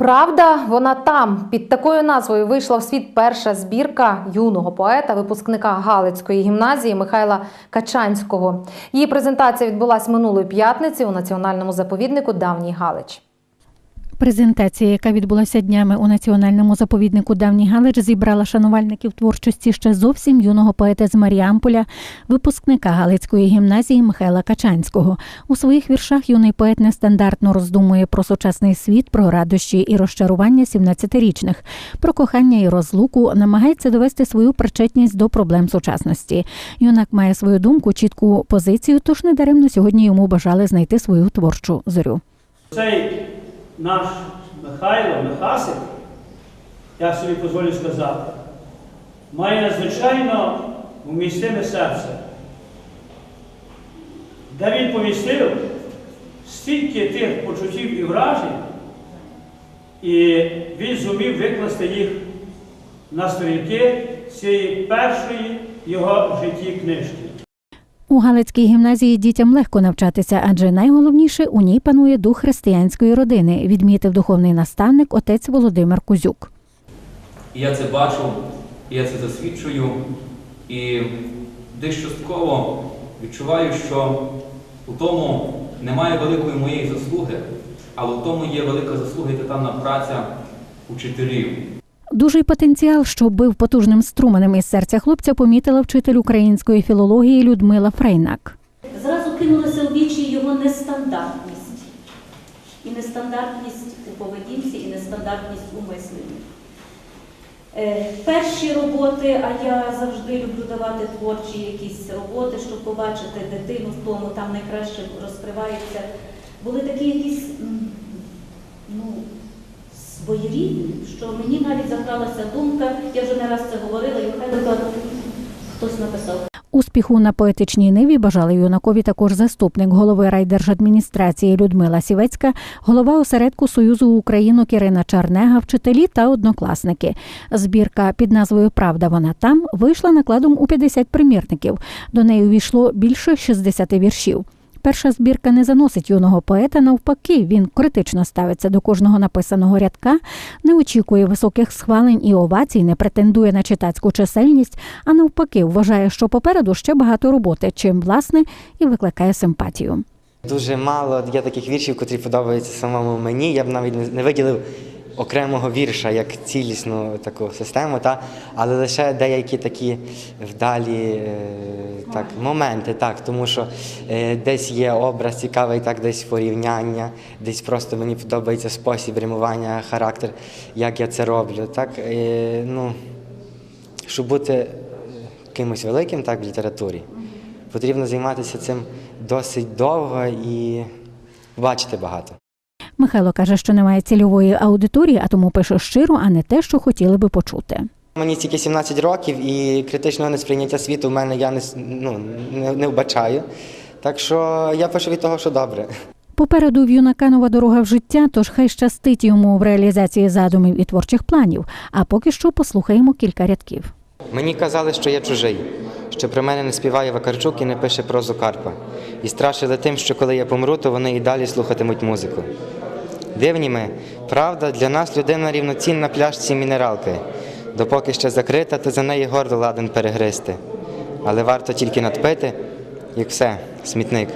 Правда, вона там. Під такою назвою вийшла в світ перша збірка юного поета, випускника Галицької гімназії Михайла Качанського. Її презентація відбулася минулої п'ятниці у національному заповіднику Давній Галич. Презентація, яка відбулася днями у національному заповіднику Давній Галич, зібрала шанувальників творчості ще зовсім юного поета з Маріамполя, випускника Галицької гімназії Михайла Качанського. У своїх віршах юний поет нестандартно роздумує про сучасний світ, про радощі і розчарування 17-річних, про кохання і розлуку, намагається довести свою причетність до проблем сучасності. Юнак має свою думку, чітку позицію, тож недаремно сьогодні йому бажали знайти свою творчу зорю. Цей наш Михайло, Михасик, я собі дозволю сказати, має надзвичайно вмістиме серце, де він помістив стільки тих почуттів і вражень, і він зумів викласти їх на сторінки цієї першої його в житті книжки. У Галицькій гімназії дітям легко навчатися, адже найголовніше у ній панує дух християнської родини, відмітив духовний наставник отець Володимир Кузюк. Я це бачу, я це засвідчую, і десь частково відчуваю, що у тому немає великої моєї заслуги, але у тому є велика заслуга і титанна праця учителів. Дужий потенціал, що бив потужним струменем із серця хлопця, помітила вчитель української філології Людмила Фрейнак. Зразу кинулася у вічі його нестандартність. І нестандартність у поведінці, і нестандартність у мисленні. Е, Перші роботи, а я завжди люблю давати творчі якісь роботи, щоб побачити дитину в тому, там найкраще розкривається. Були такі якісь ну, своєрідні, що мені навіть закралася думка, я вже не раз це говорила, і хай хтось написав. Успіху на поетичній ниві бажали юнакові також заступник голови райдержадміністрації Людмила Сівецька, голова осередку Союзу Українок Ірина Чарнега, вчителі та однокласники. Збірка під назвою Правда вона там вийшла накладом у 50 примірників. До неї увійшло більше 60 віршів. Перша збірка не заносить юного поета, навпаки, він критично ставиться до кожного написаного рядка, не очікує високих схвалень і овацій, не претендує на читацьку чисельність, а навпаки, вважає, що попереду ще багато роботи, чим власне і викликає симпатію. Дуже мало є таких віршів, котрі подобаються самому мені. Я б навіть не- виділив окремого вірша як цілісну таку систему, та? але лише деякі такі вдалі е, так, моменти, так, тому що е, десь є образ цікавий, так, десь порівняння, десь просто мені подобається спосіб римування, характер, як я це роблю. Так, е, ну, щоб бути кимось великим так, в літературі, потрібно займатися цим досить довго і бачити багато. Михайло каже, що немає цільової аудиторії, а тому пише щиро, а не те, що хотіли би почути. Мені тільки 17 років і критичного несприйняття світу в мене я не, ну, не, не вбачаю. Так що я пишу від того, що добре. Попереду в юнака нова дорога в життя, тож хай щастить йому в реалізації задумів і творчих планів. А поки що послухаємо кілька рядків. Мені казали, що я чужий, що про мене не співає Вакарчук і не пише прозу Карпа. І страшили тим, що коли я помру, то вони і далі слухатимуть музику. Дивні ми, правда, для нас людина рівноцінна пляшці мінералки. Допоки ще закрита, то за неї гордо ладен перегристи. Але варто тільки надпити, як все, смітник.